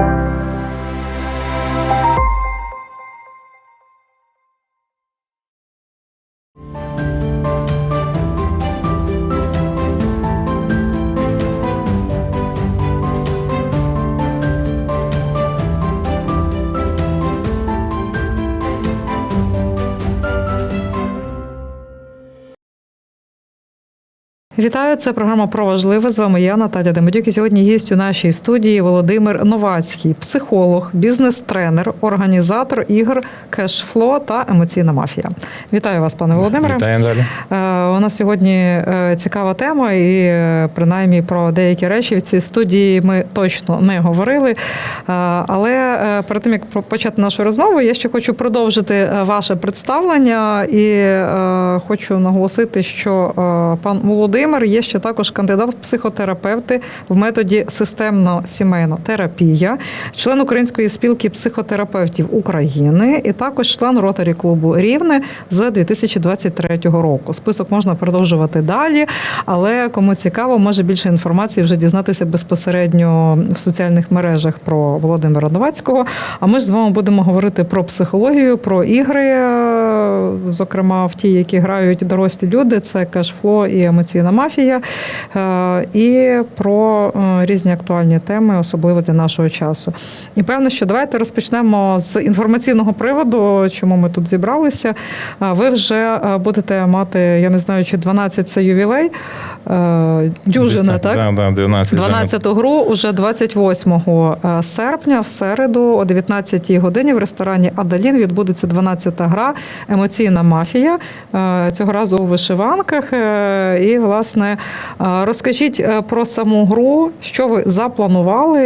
Thank you. Вітаю, це програма про важливе. З вами я, Наталя Демидюк. І сьогодні гість у нашій студії Володимир Новацький, психолог, бізнес-тренер, організатор ігор кешфло та емоційна мафія. Вітаю вас, пане Володимире. Вітаю далі. Е, У нас сьогодні е, цікава тема, і е, принаймні про деякі речі в цій студії ми точно не говорили. Але перед тим як почати нашу розмову, я ще хочу продовжити ваше представлення і хочу наголосити, що пан Володимир є ще також кандидат в психотерапевти в методі системно-сімейна терапія, член Української спілки психотерапевтів України і також член ротарі клубу Рівне з 2023 року. Список можна продовжувати далі, але кому цікаво, може більше інформації вже дізнатися безпосередньо в соціальних мережах про Володимира Новацького. А ми ж з вами будемо говорити про психологію, про ігри, е, зокрема в ті, які грають дорослі люди. Це кешфло і емоційна мафія, е, і про е, різні актуальні теми, особливо для нашого часу. І певно, що давайте розпочнемо з інформаційного приводу, чому ми тут зібралися. Е, Ви вже будете мати, я не знаю, чи 12 це ювілей. Дюжина, Десь так? Да, да, 12. 12 гру уже 28 серпня в середу о 19 годині в ресторані Адалін відбудеться 12-та гра Емоційна мафія. Цього разу у вишиванках. І, власне, е, розкажіть е, про саму гру, що ви запланували,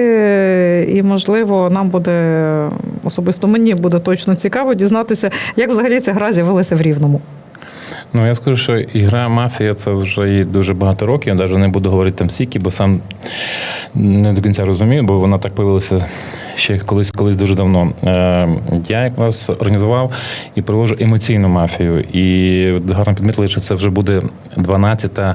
і, можливо, нам буде особисто мені буде точно цікаво дізнатися, як взагалі ця гра з'явилася в Рівному. Ну я скажу, що ігра мафія це вже і дуже багато років. Я навіть не буду говорити там скільки, бо сам не до кінця розумію, бо вона так появилася ще колись, колись дуже давно. Е, Я якраз організував і проводжу емоційну мафію. І гарно підмітили, що це вже буде 12-та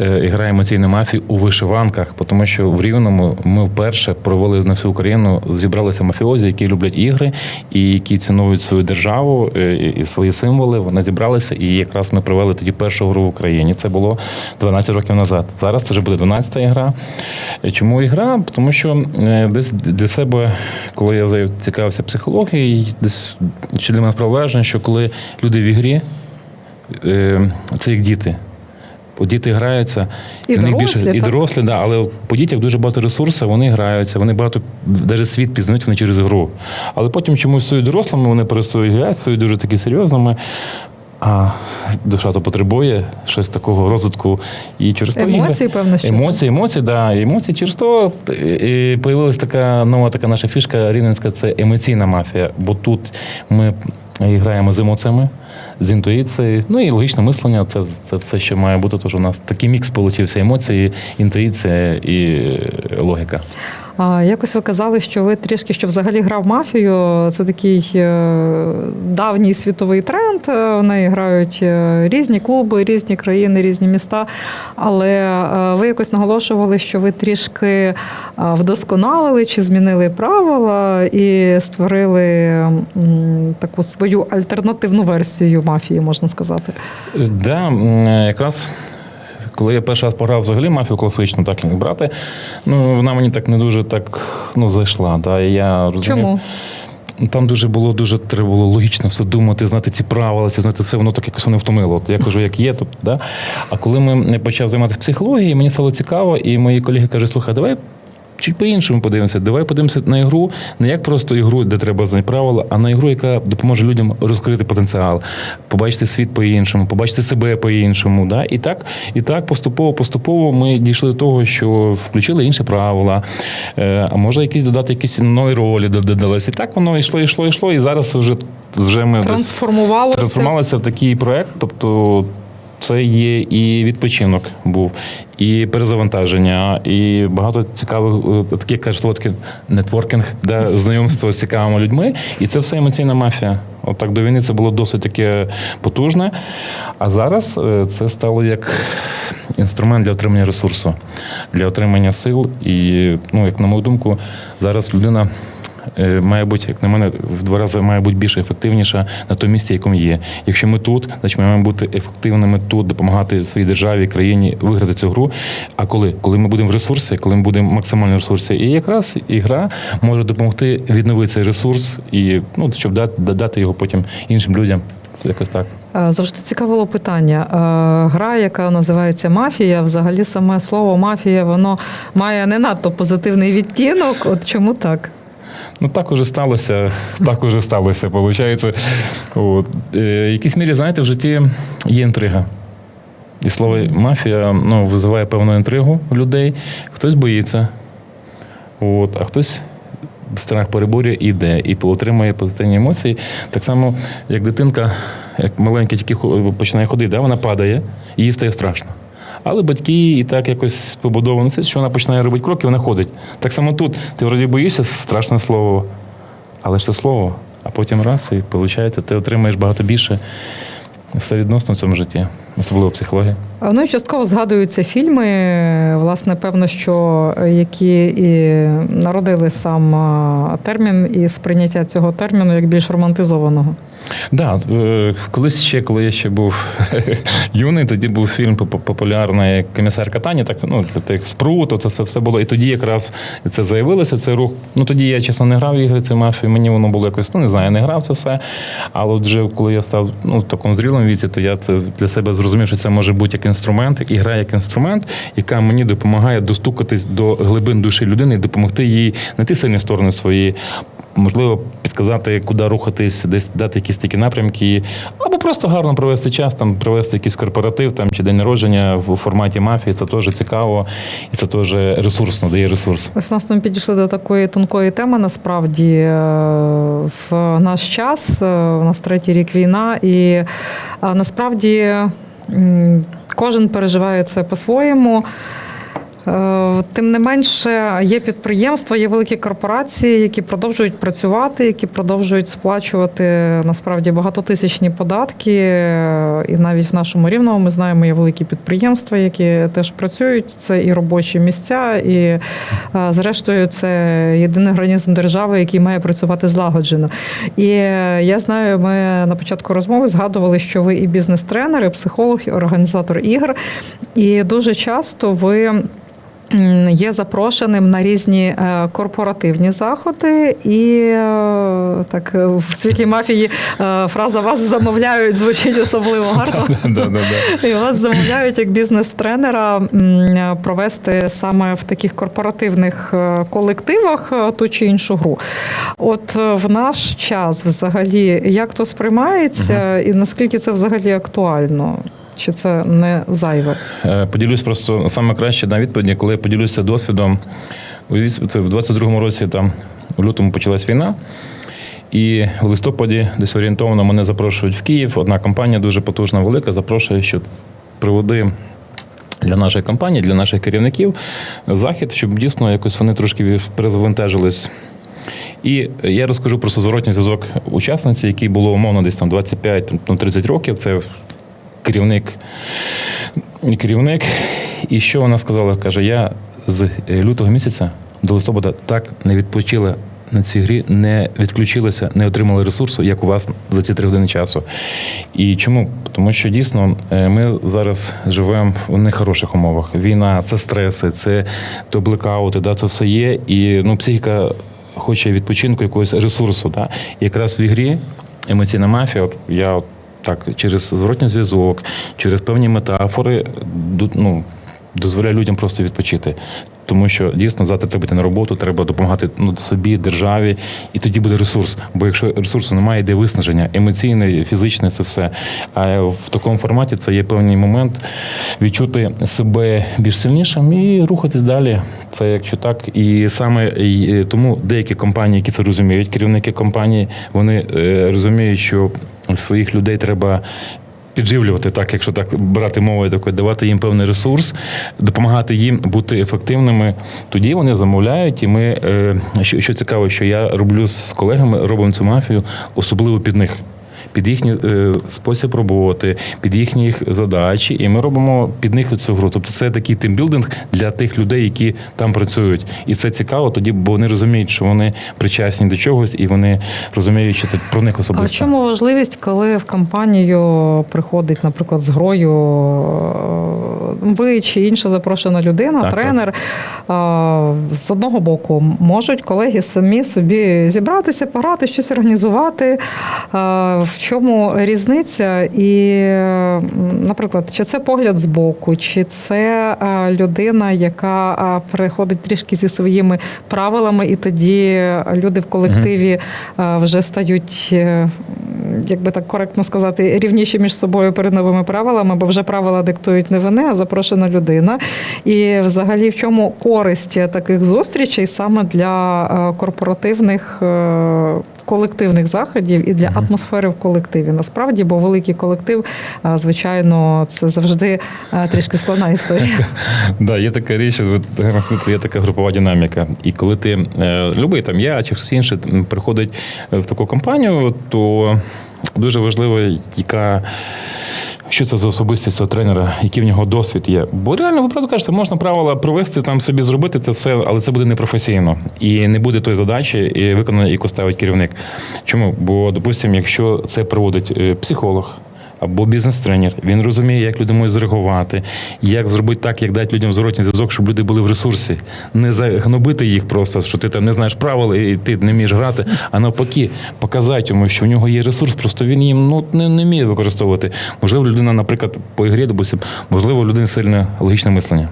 е, ігра емоційної мафії у вишиванках, тому що в Рівному ми вперше провели на всю Україну, зібралися мафіозі, які люблять ігри і які цінують свою державу е, і свої символи. Вони зібралися, і якраз ми провели тоді першу гру в Україні. Це було 12 років назад. Зараз це вже буде 12-та ігра. Е, Чому ігра? Тому що десь для себе, коли я цікавився психологією, десь чи для мене справа враження, що коли люди в ігрі, це як діти. Діти граються, І дорослі, більше і дорослі, да, але по дітях дуже багато ресурсів, вони граються, вони багато навіть світ пізнають вони через гру. Але потім чомусь стають дорослими, вони перестають грати, стають дуже такі серйозними. А душа то потребує щось такого розвитку. І через то Емоції, певно, що Емоції, емоції, да, емоції. Через то і появилась така нова така наша фішка рівненська це емоційна мафія. Бо тут ми граємо з емоціями, з інтуїцією. Ну і логічне мислення це, це все, що має бути. Тож у нас такий мікс получився емоції, інтуїція і логіка. Якось ви казали, що ви трішки що взагалі грав мафію. Це такий е, давній світовий тренд. Е, В неї грають е, різні клуби, різні країни, різні міста. Але ви якось наголошували, що ви трішки вдосконалили чи змінили правила і створили таку свою альтернативну версію мафії, можна сказати. Да, якраз. Коли я перший раз пограв взагалі мафію класичну, так і не брати, ну вона мені так не дуже так ну, зайшла. Да, і я розумів, Чому? Там дуже було дуже треба було логічно все думати, знати ці правила, ці знати все, воно так якось воно втомило. От я кажу, як є, тобто, да. А коли ми почав займатися психологією, мені стало цікаво, і мої колеги кажуть, слухай, давай. Чуть по-іншому подивимося. Давай подивимося на ігру, не як просто ігру, де треба знати правила, а на ігру, яка допоможе людям розкрити потенціал, побачити світ по-іншому, побачити себе по-іншому. Да? І так, і так поступово, поступово ми дійшли до того, що включили інші правила, е, а може якісь додати якісь нові ролі додалися. І так воно йшло, йшло, йшло. І зараз вже, вже ми Трансформувалося. трансформувалися в такий проект. Тобто Це є і відпочинок був, і перезавантаження, і багато цікавих е, таке каже таке нетворкінг, де знайомство з цікавими людьми. І це все емоційна мафія. От до війни це було досить таке потужне. А зараз е, це стало як інструмент для отримання ресурсу, для отримання сил. І, ну, як на мою думку, зараз людина. Е, Має бути, як на мене, в два рази має бути більш ефективніша на тому місці, якому є. Якщо ми тут, значить ми маємо бути ефективними тут, допомагати своїй державі, країні виграти цю гру. А коли? Коли ми будемо в ресурсі, коли ми будемо максимально в ресурсі, і якраз ігра може допомогти відновити цей ресурс і ну, щоб дати, дати його потім іншим людям. Якось так. Е, Завжди цікавило питання. Е, Гра, яка називається мафія, взагалі саме слово мафія, воно має не надто позитивний відтінок. От чому так? Ну так уже сталося, так уже сталося, виходить. Е, в якійсь мірі, знаєте, в житті є інтрига. І слово мафія ну, визиває певну інтригу у людей. Хтось боїться, от, а хтось страх переборює і йде, і отримує позитивні емоції. Так само, як дитинка, як маленька тільки починає ходити, да, вона падає, і їй стає страшно. Але батьки і так якось побудовано це, що вона починає робити кроки, вона ходить. Так само тут. Ти вроді боїшся, страшне слово, але ж це слово. А потім раз, і виходить, ти отримаєш багато більше все відносно в цьому житті, особливо психологія. Ну і частково згадуються фільми, власне, певно, що які і народили сам термін і сприйняття цього терміну як більш романтизованого. Да, е, колись ще, коли я ще був юний, тоді був фільм поп- популярний комісар Катані, так ну тих спрут, це все, все було. І тоді якраз це заявилося, цей рух. Ну тоді я чесно не грав в ігри цю мафію. Мені воно було якось, ну не знаю, я не грав це все. Але вже коли я став ну, в такому зрілому віці, то я це для себе зрозумів, що це може бути як інструмент, і гра як інструмент, яка мені допомагає достукатись до глибин душі людини і допомогти їй знайти сильні сторони свої. Можливо, підказати, куди рухатись, десь дати якісь такі напрямки, або просто гарно провести час, там провести якийсь корпоратив там чи день народження в форматі мафії. Це теж цікаво і це теж ресурсно, дає ресурс. Ось нас ми підійшли до такої тонкої теми. Насправді е, в наш час, е, у нас третій рік війна, і е, насправді кожен переживає це по-своєму. Е, Тим не менше, є підприємства, є великі корпорації, які продовжують працювати, які продовжують сплачувати насправді багатотисячні податки. І навіть в нашому рівному ми знаємо, є великі підприємства, які теж працюють. Це і робочі місця, і е, зрештою це єдиний організм держави, який має працювати злагоджено. І е, я знаю, ми на початку розмови згадували, що ви і бізнес-тренер, і психолог, і організатор ігр. І дуже часто ви. Є запрошеним на різні е, корпоративні заходи, і е, так в світлі мафії е, фраза вас замовляють звучить особливо гарно. І вас замовляють як бізнес-тренера провести саме в таких корпоративних колективах ту чи іншу гру. От в наш час взагалі як то сприймається, і наскільки це взагалі актуально? Чи це не зайве? Е, Поділюсь просто саме краще на відповіді, коли я поділюся досвідом. Це в 22-му році, там у лютому почалась війна. І в листопаді, десь орієнтовно, мене запрошують в Київ. Одна компанія дуже потужна, велика, запрошує, що приводи для нашої компанії, для наших керівників захід, щоб дійсно якось вони трошки перезавантажились. І я розкажу просто зворотній зв'язок учасниці, якій було умовно десь там 25-30 років. Це керівник керівник. І що вона сказала? Каже: я з е, лютого місяця до листопада так не відпочила на цій грі, не відключилася, не отримала ресурсу, як у вас за ці три години часу. І чому? Тому що дійсно е, ми зараз живемо в нехороших умовах. Війна, це стреси, це то блекаути, да, це все є. І ну, психіка хоче відпочинку, якогось ресурсу. Да? Якраз в ігрі емоційна мафія, от я от так через зворотній зв'язок, через певні метафори ну, дозволяє людям просто відпочити. Тому що дійсно завтра треба йти на роботу, треба допомагати ну, собі, державі, і тоді буде ресурс. Бо якщо ресурсу немає, йде виснаження емоційне, фізичне, це все. А в такому форматі це є певний момент відчути себе більш сильнішим і рухатись далі. Це якщо так, і саме і тому деякі компанії, які це розуміють, керівники компанії, вони е, розуміють, що своїх людей треба підживлювати, так, якщо так брати мовою такою, давати їм певний ресурс, допомагати їм бути ефективними. Тоді вони замовляють, і ми е, що, що цікаво, що я роблю з колегами, робимо цю мафію, особливо під них. Під їхній е, спосіб роботи, під їхніх задачі, і ми робимо під них цю гру. Тобто це такий тимбілдинг для тих людей, які там працюють. І це цікаво тоді, бо вони розуміють, що вони причасні до чогось, і вони розуміють, що це про них А в чому важливість, коли в компанію приходить, наприклад, з грою е, ви чи інша запрошена людина, Так, тренер? е, З одного боку, можуть колеги самі собі зібратися, пограти, щось організувати. Е, В чому різниця? І, е, наприклад, чи це погляд з боку, чи це е, людина, яка е, приходить трішки зі своїми правилами, і тоді люди в колективі е, вже стають, е, як би так коректно сказати, рівніші між собою перед новими правилами, бо вже правила диктують не вони, а запрошена людина. І взагалі в чому користь таких зустрічей саме для е, корпоративних. Е, Колективних заходів і для атмосфери в колективі насправді, бо великий колектив, е, звичайно, це завжди е, трішки складна історія. Да, є така річ, є така групова динаміка. І коли ти е, любий там я чи хтось інший приходить в таку компанію, то дуже важливо, яка. Що це за особистість цього тренера, який в нього досвід є? Бо реально, ви правду кажете, можна правила провести там собі зробити це все, але це буде непрофесійно і не буде тої задачі, і виконано, яку ставить керівник. Чому? Бо, допустимо, якщо це проводить е, психолог. Або бізнес-тренер, він розуміє, як люди можуть зреагувати, як зробити так, як дати людям зворотній зв'язок, щоб люди були в ресурсі, не загнобити їх просто, що ти там не знаєш правил і ти не вмієш грати, а навпаки, показати йому, що в нього є ресурс, просто він їм ну не, не вміє використовувати. Можливо, людина, наприклад, по ігрі, допустим, можливо, у людини сильне логічне мислення.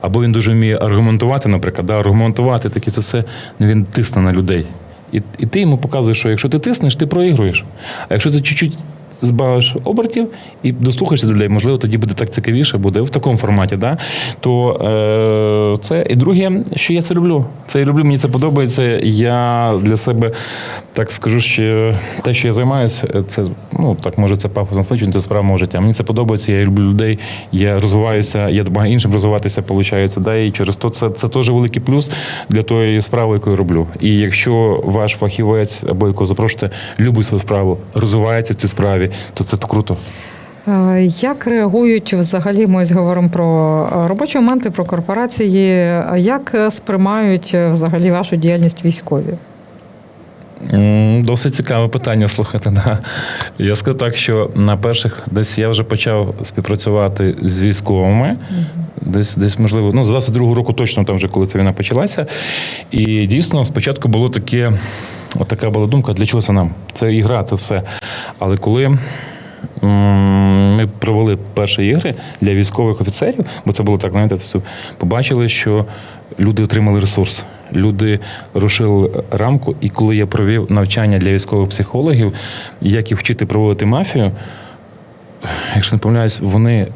Або він дуже вміє аргументувати, наприклад, да, аргументувати таке це все, ну, він тисне на людей. І, і ти йому показуєш, що якщо ти тиснеш, ти проігруєш. А якщо ти чуть-чуть збавиш обертів і дослухаєшся до людей, можливо, тоді буде так цікавіше, буде в такому форматі. Да? То е, це і друге, що я це люблю. Це я люблю, мені це подобається. Я для себе так скажу, що те, що я займаюся, це ну так може це пафосно звучить, це справа мого життя. Мені це подобається, я люблю людей, я розвиваюся, я допомагаю іншим розвиватися, виходить, да, і через то це, це теж великий плюс для тої справи, яку я роблю. І якщо ваш фахівець або якого запрошуєте, любить свою справу, розвивається в цій справі, то це круто. Е, Як реагують взагалі? Ми говоримо про е, робочі моменти, про корпорації. Як сприймають взагалі вашу діяльність військові? Досить цікаве питання слухати. Да. Я скажу так, що на перших десь я вже почав співпрацювати з військовими. Десь, десь, можливо, ну, з 22-го року точно там вже коли ця війна почалася. І дійсно, спочатку було таке, от така була думка, для чого це нам? Це ігра, це все. Але коли ми провели перші ігри для військових офіцерів, бо це було так, знаєте, побачили, що люди отримали ресурс. Люди рушили рамку, і коли я провів навчання для військових психологів, як їх вчити проводити мафію, якщо не помиляюсь, вони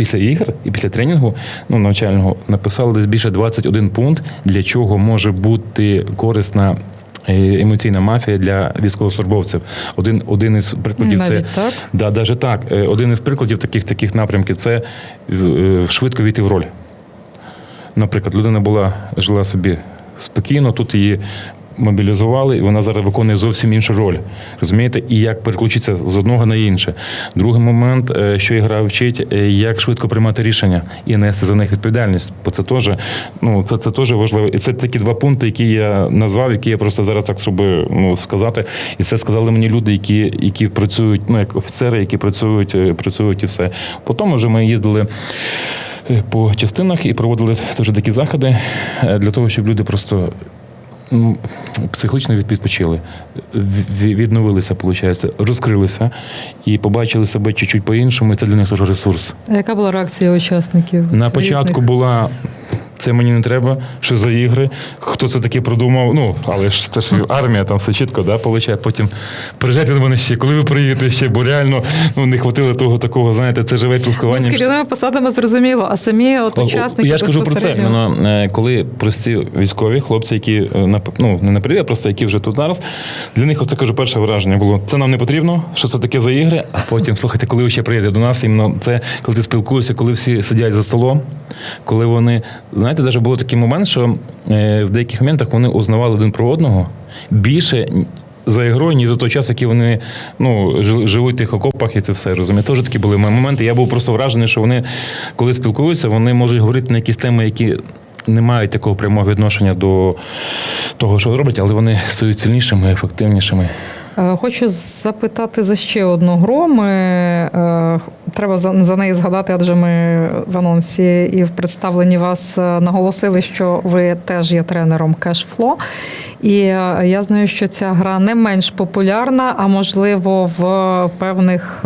після ігр і після тренінгу ну, навчального написали десь більше 21 пункт, для чого може бути корисна е, емоційна мафія для військовослужбовців. Один, один із прикладів Навіть це так? Да, даже так. Е, Один із прикладів таких таких напрямків це е, швидко війти в роль. Наприклад, людина була жила собі спокійно, тут її мобілізували, і вона зараз виконує зовсім іншу роль. Розумієте? І як переключитися з одного на інше. Другий момент, е, що ігра вчить, е, як швидко приймати рішення і нести за них відповідальність. Бо це теж, ну, це, це теж важливо. І це такі два пункти, які я назвав, які я просто зараз так щоб ну, сказати. І це сказали мені люди, які, які працюють, ну як офіцери, які працюють, е, працюють і все. Потім вже ми їздили по частинах і проводили теж такі заходи е, для того, щоб люди просто. Психологічно відпочили, відновилися, виходить, розкрилися і побачили себе чуть-чуть по-іншому, і це для них теж ресурс. А яка була реакція учасників? На початку була Це мені не треба, що за ігри, хто це таке продумав. Ну, але ж це ж армія, там все чітко, да, получає. Потім приїжджайте до мене ще, коли ви приїдете ще, бо реально ну, не хватило того такого, знаєте, це живе З спілкування. керівними посадами зрозуміло, а самі от учасники Я ж кажу про це. безпосередньо- е, коли прості військові хлопці, які е, ну не на а просто які вже тут зараз, для них оце кажу, перше враження було: це нам не потрібно, що це таке за ігри. А потім слухайте, коли ви ще приїдете до нас, іменно це коли ти спілкуєшся, коли всі сидять за столом, коли вони знаєте, навіть було такий момент, що е, в деяких моментах вони узнавали один про одного більше. За ігрою, ні за той час, який вони ну, живуть в тих окопах, і це все розумієте. Теж такі були моменти. Я був просто вражений, що вони, коли спілкуються, вони можуть говорити на якісь теми, які не мають такого прямого відношення до того, що роблять, але вони стають сильнішими, ефективнішими. Е, Хочу запитати за ще одну гру. Ми е, треба за, неї згадати, адже ми в анонсі і в представленні вас е, наголосили, що ви теж є тренером Cashflow. І я знаю, що ця гра не менш популярна, а можливо в певних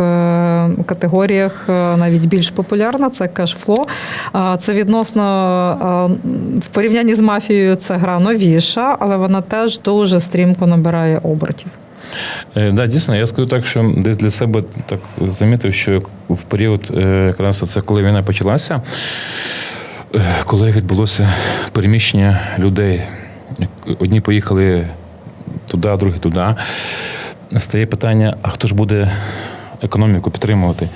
категоріях навіть більш популярна. Це. Е, Це відносно в порівнянні з мафією це гра новіша, але вона теж дуже стрімко набирає обертів. Е, да, дійсно, я скажу так, що десь для себе так замітив, що в період, е, якраз це коли війна почалася, е, коли відбулося переміщення людей, одні поїхали туди, другі туди, стає питання: а хто ж буде економіку підтримувати?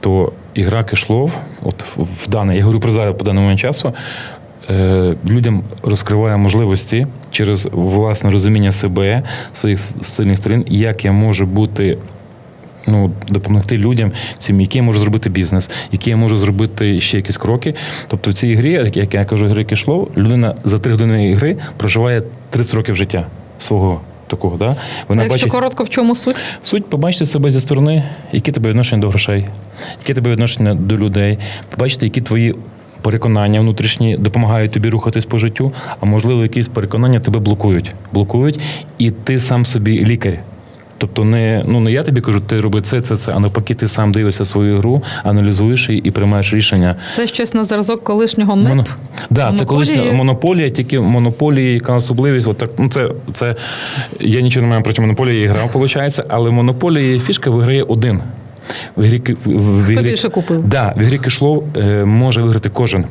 То ігра кишлов, от в- даний, я говорю про зараз по даному часу, людям розкриває можливості через власне розуміння себе, своїх сильних сторін, як я можу бути. Ну, допомогти людям цим, які я можу зробити бізнес, які я можу зробити ще якісь кроки. Тобто в цій грі, як- я кажу, гри кишло, людина за три години гри проживає 30 років життя свого такого. Да? А Вона якщо бачить коротко, в чому суть? суть побачити себе зі сторони, які тебе відношення до грошей, які тебе відношення до людей, побачити, які твої переконання внутрішні допомагають тобі рухатись по життю, а можливо, якісь переконання тебе блокують. Блокують, і ти сам собі лікар. Тобто не, ну, не я тобі кажу, ти роби це, це, це, а навпаки, ти сам дивишся свою гру, аналізуєш її і приймаєш рішення. Це щось на зразок колишнього НИП? Моно... Да, це Монополії? монополія, тільки монополії, яка особливість. От так, ну це, це я нічого не маю проти монополії, я грав, виходить, але монополія фішка виграє один. В грі, в Хто більше купив? Да, в ігрі кишлов е, може виграти кожен.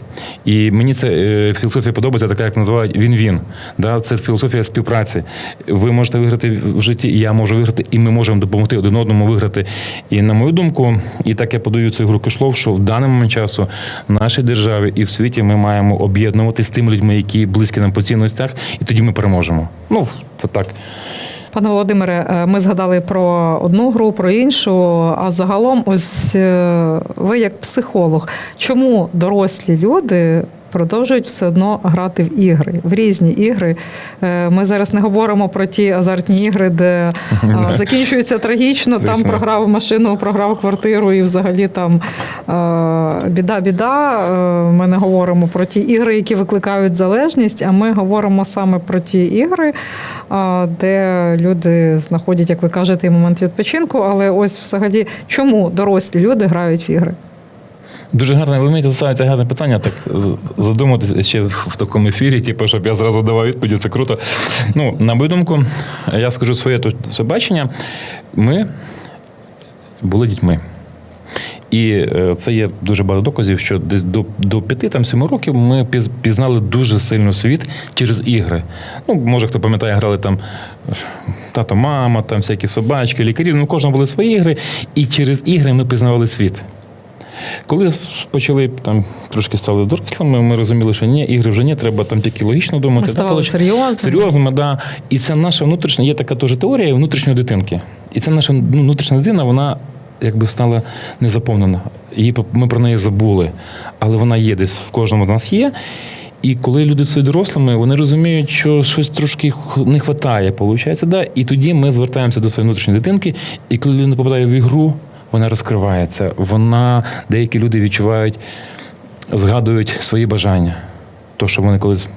І мені ця е, філософія подобається, така як називають він-він. Да, це філософія співпраці. Ви можете виграти в житті, і я можу виграти, і ми можемо допомогти один одному виграти. І на мою думку, і так я подаю цю ігру кишлов, що в даний момент часу в нашій державі і в світі ми маємо об'єднувати з тими людьми, які близькі нам по цінностях, і тоді ми переможемо. Ну, це так. Пане Володимире, е, ми згадали про одну гру, про іншу. А загалом, ось е, ви як психолог, чому дорослі люди продовжують все одно грати в ігри, в різні ігри? Е, Ми зараз не говоримо про ті азартні ігри, де е, закінчується трагічно, там програв машину, програв квартиру і взагалі там е, біда-біда. Е, Ми не говоримо про ті ігри, які викликають залежність, а ми говоримо саме про ті ігри, де люди знаходять, як ви кажете, момент відпочинку. Але ось взагалі, чому дорослі люди грають в ігри? Дуже гарне, ви вмієте ставити гарне питання, так задуматися ще в, такому ефірі, типу, щоб я зразу давав відповіді, це круто. Ну, на мою думку, я скажу своє це бачення. Ми були дітьми. І е, це є дуже багато доказів, що десь до, до 5-7 років ми піз- пізнали дуже сильно світ через ігри. Ну, може, хто пам'ятає, грали там тато, мама, там всякі собачки, лікарі. Ну, кожного були свої ігри, і через ігри ми пізнавали світ. Коли почали там трошки стали дорослими, ми розуміли, що ні, ігри вже ні, треба там тільки логічно думати. Ми получ- серйозними. Серйозними, да. І це наша внутрішня, є така теж теорія внутрішньої дитинки. І ця наша ну, внутрішня дитина, вона якби стала незаповнена. Її ми про неї забули. Але вона є десь в кожному з нас є. І коли люди стають дорослими, вони розуміють, що щось трошки не вистачає, виходить, да? і тоді ми звертаємося до своєї внутрішньої дитинки, і коли людина попадає в ігру, вона розкривається. Вона, деякі люди відчувають, згадують свої бажання. То, що вони колись.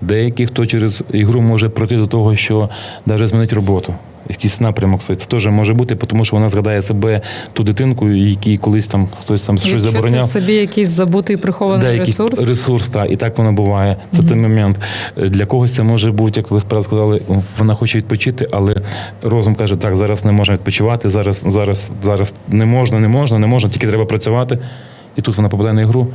Деякі, хто через ігру може пройти до того, що навіть змінить роботу. Якийсь напрямок свій. Це теж може бути, тому що вона згадає себе ту дитинку, якій колись там хтось там щось забороняв. собі якийсь забутий прихований Да, ресурс. ресурс, так, і так воно буває. Це той момент. Е, Для когось це може бути, як ви справді сказали, вона хоче відпочити, але розум каже, так, зараз не можна відпочивати, зараз, зараз, зараз не можна, не можна, не можна, тільки треба працювати. І тут вона попадає на ігру.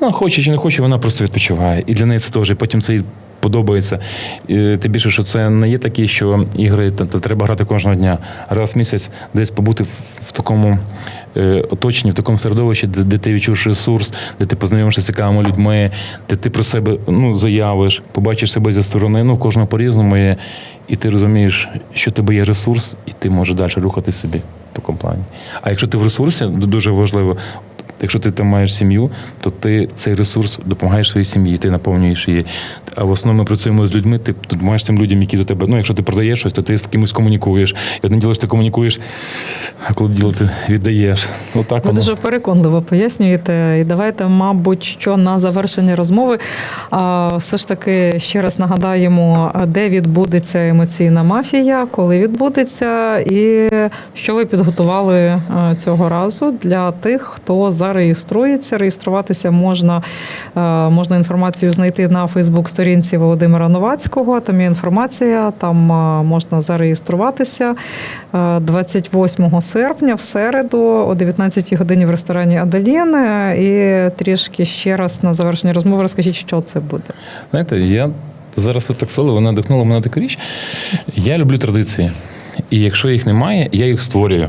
Ну, хоче чи не хоче, вона просто відпочиває. І для неї це теж. І потім це їй подобається. Тим більше, що це не є такі, що ігри та, треба грати кожного дня. Раз в місяць десь побути в, в такому е, оточенні, в такому середовищі, де, де ти відчуєш ресурс, де ти познайомишся з цікавими людьми, де ти про себе ну, заявиш, побачиш себе зі сторони. Ну, кожного по-різному є. І ти розумієш, що в тебе є ресурс, і ти можеш далі рухати собі в такому плані. А якщо ти в ресурсі, дуже важливо, Якщо ти там маєш сім'ю, то ти цей ресурс допомагаєш своїй сім'ї, ти наповнюєш її. А в основному ми працюємо з людьми, ти допомагаєш тим людям, які до тебе. Ну, якщо ти продаєш щось, то ти з кимось комунікуєш. І одне діло, що ти комунікуєш, а коли діло ти віддаєш. Отак Ви дуже переконливо пояснюєте. І давайте, мабуть, що на завершення розмови все ж таки ще раз нагадаємо, де відбудеться емоційна мафія, коли відбудеться, і що ви підготували цього разу для тих, хто зареєструється. Реєструватися можна, можна інформацію знайти на Фейсбук-сторінці Володимира Новацького. Там є інформація, там можна зареєструватися. Е, 28 серпня в середу о 19 годині в ресторані Аделін. І трішки ще раз на завершення розмови розкажіть, що це буде. Знаєте, я зараз ви так сказали, вона надихнула мене таку річ. Я люблю традиції. І якщо їх немає, я їх створюю.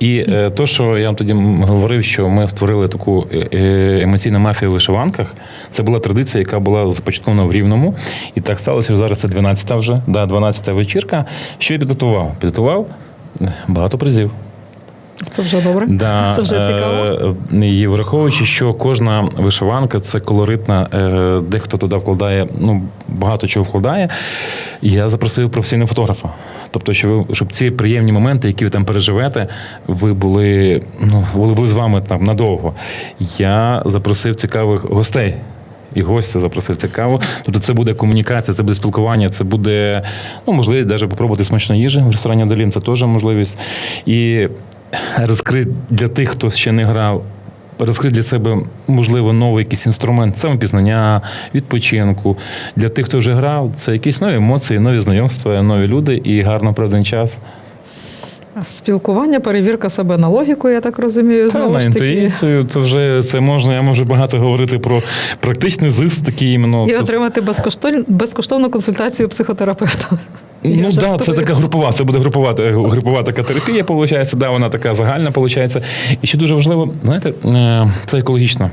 І е, то, що я вам тоді говорив, що ми створили таку е, е, емоційну мафію в вишиванках, це була традиція, яка була започаткована в Рівному. І так сталося, що зараз це 12-та вже, да, 12-та вечірка. Що я підготував? Підготував е, багато призів. Це вже добре. Да, Це вже цікаво. е, І враховуючи, що кожна вишиванка це колоритна, е, дехто туди вкладає, ну багато чого вкладає. Я запросив професійного фотографа. Тобто, щоб, ви- щоб ці приємні моменти, які ви там переживете, ви були, ну, були, були з вами там надовго. Я запросив цікавих гостей. І гостя запросив цікаво. Тобто це буде комунікація, це буде спілкування, це буде ну, можливість навіть попробувати смачної їжі в ресторані Далін, це теж можливість. І розкрити для тих, хто ще не грав, розкрити для себе, можливо, новий якийсь інструмент, самопізнання, відпочинку. Для тих, хто вже грав, це якісь нові емоції, нові знайомства, нові люди і гарно проведений час. Спілкування, перевірка себе на логіку, я так розумію. Це Знову на ж таки. інтуїцію, це вже це можна, я можу багато говорити про практичний зиск, такий іменно. І отримати безкоштовну, безкоштовну консультацію психотерапевта. Ну так, да, це така групова, це буде групова, е, групова така терапія, виходить, да, вона така загальна виходить. І ще дуже важливо, знаєте, е, це екологічно.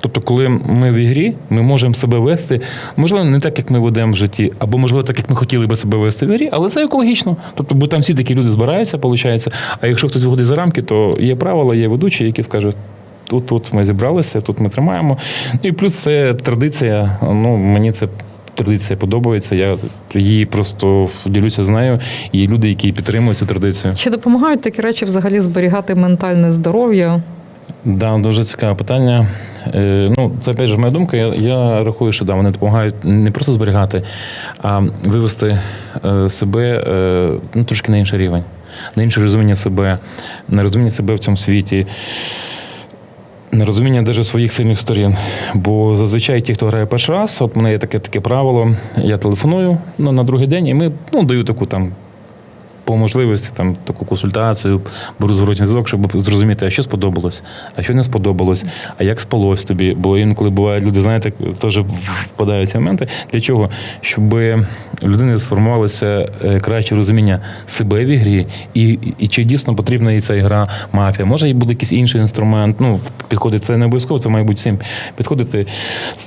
Тобто, коли ми в ігрі, ми можемо себе вести, можливо, не так, як ми ведемо в житті, або можливо, так, як ми хотіли би себе вести в ігрі, але це екологічно. Тобто, бо там всі такі люди збираються, виходить. А якщо хтось виходить за рамки, то є правила, є ведучі, які скажуть. Тут, тут ми зібралися, тут ми тримаємо. І плюс це традиція. Ну мені це традиція подобається. Я її просто ділюся з нею. І є люди, які підтримують цю традицію. Чи допомагають такі речі взагалі зберігати ментальне здоров'я? Да, дуже цікаве питання. Е, ну, це опять же моя думка. Я, я рахую, що да, вони допомагають не просто зберігати, а вивести е, себе е, ну, трошки на інший рівень, на інше розуміння себе, на розуміння себе в цьому світі. На розуміння навіть своїх сильних сторін. Бо зазвичай ті, хто грає перший раз, от мене є таке таке правило, я телефоную ну, на другий день, і ми ну, даю таку там по можливості там таку консультацію, беру зворотній зв'язок, щоб зрозуміти, а що сподобалось, а що не сподобалось, а як спалось тобі. Бо інколи бувають люди, знаєте, теж впадають ці моменти. Для чого? Щоб у людини сформувалося е, краще розуміння себе в ігрі, і, і чи дійсно потрібна їй ця ігра мафія. Може, і буде якийсь інший інструмент. Ну, підходить це не обов'язково, це має бути всім підходити.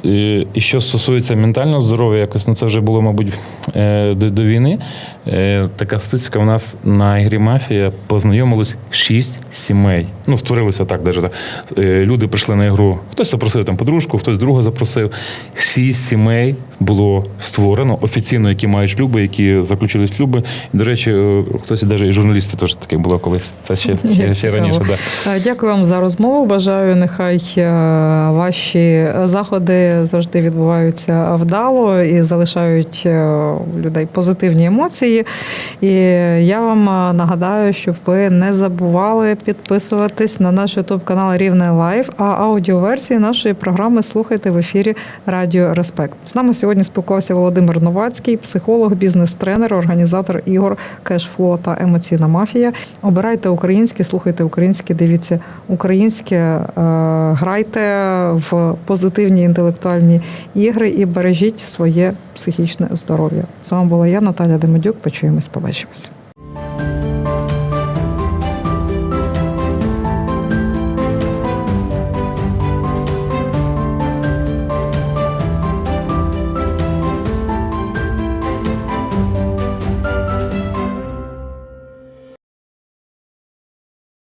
Е, І що стосується ментального здоров'я, якось ну це вже було, мабуть, е, до, до війни. Така статистика у нас на ігрі мафія познайомилось шість сімей. Ну, створилося так, навіть так. Е, Люди прийшли на ігру. Хтось запросив там подружку, хтось друга запросив. Шість сімей було створено офіційно, які мають шлюби, які заключили шлюби. І, до речі, е, хтось навіть і журналісти теж таке було колись. Це ще, ще, ще раніше. Да. Е, Дякую вам за розмову. Бажаю, нехай ваші заходи завжди відбуваються вдало і залишають людей позитивні емоції. І Я вам е, нагадаю, щоб ви не забували підписуватись на наш ютуб канал Рівне Лайв, а аудіоверсії нашої програми слухайте в ефірі Радіо Респект. З нами сьогодні спілкувався Володимир Новацький, психолог, бізнес-тренер, організатор ігор Кешфло та Емоційна мафія. Обирайте українське, слухайте українське, дивіться українське, е, грайте в позитивні інтелектуальні ігри і бережіть своє психічне здоров'я. З вами була я, Наталя Демидюк. Почуємось, побачимось.